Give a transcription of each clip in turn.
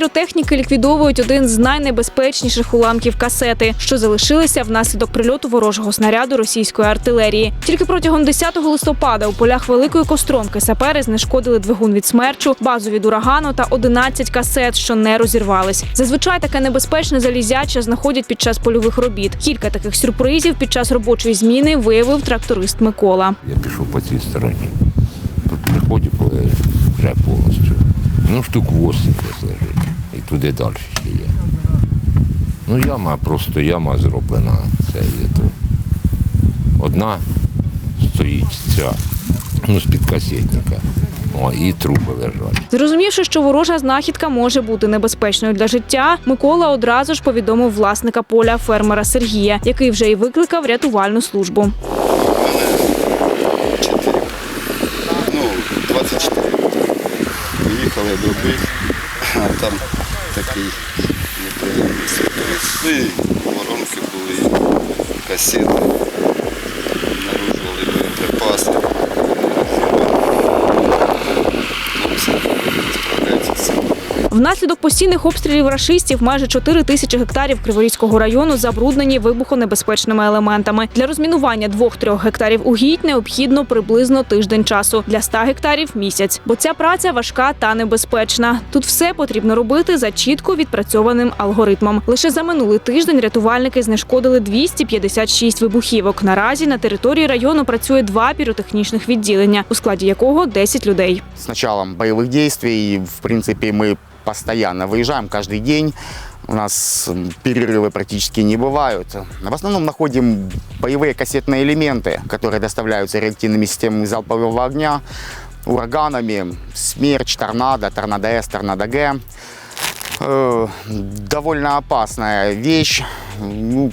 піротехніки ліквідовують один з найнебезпечніших уламків касети, що залишилися внаслідок прильоту ворожого снаряду російської артилерії. Тільки протягом 10 листопада у полях Великої Костромки сапери знешкодили двигун від смерчу, базу від урагану та 11 касет, що не розірвались. Зазвичай таке небезпечне залізяче знаходять під час польових робіт. Кілька таких сюрпризів під час робочої зміни виявив тракторист Микола. Я пішов по цій стороні. Тут приходжу, вже повністю. Ну, штук 8 десь лежить. І туди далі ще є. Ну, яма, просто яма зроблена. Це є то. Одна стоїть ця, ну, з-під касетника. О, і труби лежать. Зрозумівши, що ворожа знахідка може бути небезпечною для життя, Микола одразу ж повідомив власника поля фермера Сергія, який вже й викликав рятувальну службу. 4. Ну, 24. Поїхали до бик, а там такий неприємний сюрприз. Воронки були, касети, Внаслідок постійних обстрілів рашистів майже 4 тисячі гектарів Криворізького району забруднені вибухонебезпечними елементами. Для розмінування 2-3 гектарів угідь необхідно приблизно тиждень часу. Для 100 гектарів місяць. Бо ця праця важка та небезпечна. Тут все потрібно робити за чітко відпрацьованим алгоритмом. Лише за минулий тиждень рятувальники знешкодили 256 вибухівок. Наразі на території району працює два піротехнічних відділення, у складі якого 10 людей. С началом боевых действий, в принципе, мы постоянно выезжаем каждый день. У нас перерывы практически не бывают. В основном находим боевые кассетные элементы, которые доставляются реактивными системами залпового огня, ураганами, смерч, торнадо, торнадо С, торнадо Г. Э, Довольно опасная вещь. Ну,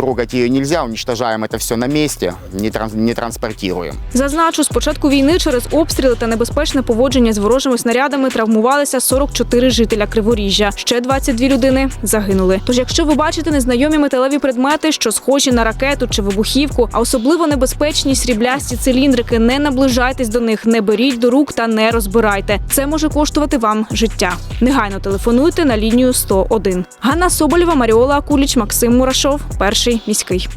трогать ее нельзя, уничтожаем это все на месте, не, тран- не транспортируем. Зазначу, з початку війни через обстріли та небезпечне поводження з ворожими снарядами травмувалися 44 жителя Криворіжжя. Ще 22 людини загинули. Тож, якщо ви бачите незнайомі металеві предмети, що схожі на ракету чи вибухівку, а особливо небезпечні сріблясті циліндрики, не наближайтесь до них, не беріть до рук та не розбирайте. Це може коштувати вам життя. Негайно телефонуйте на лінію 101. Ганна Соболєва, Маріола Акуліч, Максим Мурашов, перший міський.